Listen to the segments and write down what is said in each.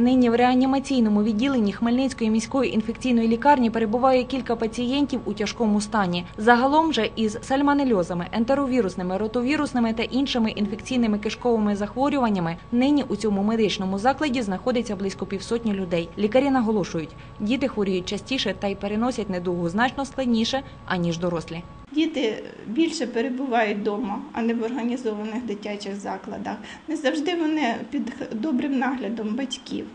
Нині в реанімаційному відділенні Хмельницької міської інфекційної лікарні перебуває кілька пацієнтів у тяжкому стані. Загалом же із сальмонельозами, ентеровірусними, ротовірусними та іншими інфекційними кишковими захворюваннями нині у цьому медичному закладі знаходиться близько півсотні людей. Лікарі наголошують, діти хворіють частіше та й переносять недугу значно складніше аніж дорослі. Діти більше перебувають вдома, а не в організованих дитячих закладах. Не завжди вони під добрим наглядом батьків.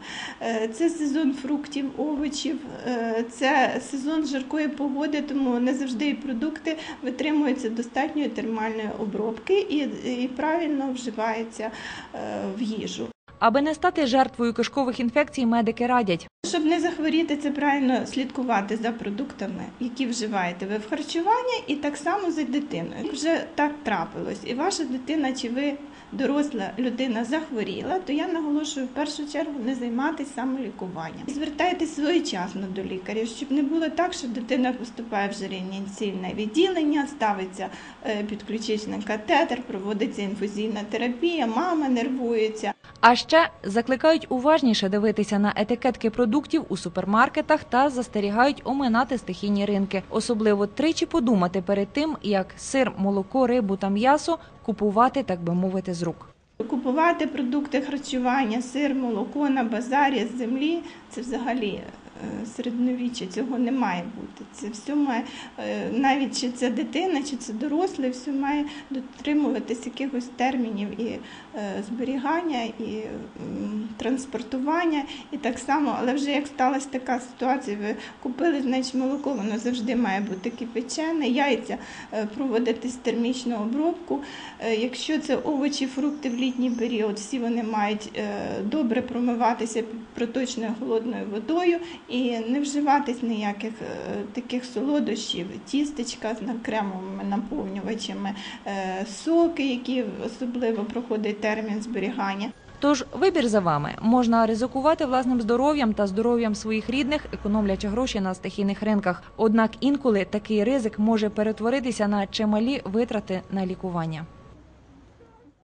Е, Це сезон фруктів, овочів, е, це сезон жаркої погоди, тому не завжди і продукти витримуються достатньої термальної обробки і, правильно вживаються е, в їжу. Аби не стати жертвою кишкових інфекцій, медики радять. Щоб не захворіти, це правильно слідкувати за продуктами, які вживаєте ви в харчуванні, і так само за дитиною. Вже так трапилось, і ваша дитина, чи ви доросла людина захворіла, то я наголошую в першу чергу не займатися самолікуванням. Звертайтеся своєчасно до лікарів, щоб не було так, що дитина поступає в реанімаційне відділення, ставиться е, підключичний катетер, проводиться інфузійна терапія, мама нервується. А ще закликають уважніше дивитися на етикетки продуктів у супермаркетах та застерігають оминати стихійні ринки. Особливо тричі подумати перед тим, як сир, молоко, рибу та м'ясо купувати, так би мовити, з рук. Купувати продукти харчування, сир, молоко на базарі з землі це взагалі середньовіччя. Цього не має бути. Це все має е, навіть чи це дитина, чи це дорослий, все має дотримуватись якихось термінів і е, зберігання, і транспортування, і так само. Але вже як сталася така ситуація, ви купили значить молоко, воно завжди має бути кипячене, яйця е, проводитись термічну обробку. Е, Якщо це овочі, фрукти в літній період, всі вони мають е, добре промиватися проточною холодною водою і не вживатись ніяких е, таких солодощів, тістечка з кремовими наповнювачами, е, соки, які особливо проходить термін зберігання. Тож вибір за вами можна ризикувати власним здоров'ям та здоров'ям своїх рідних, економлячи гроші на стихійних ринках. Однак інколи такий ризик може перетворитися на чималі витрати на лікування.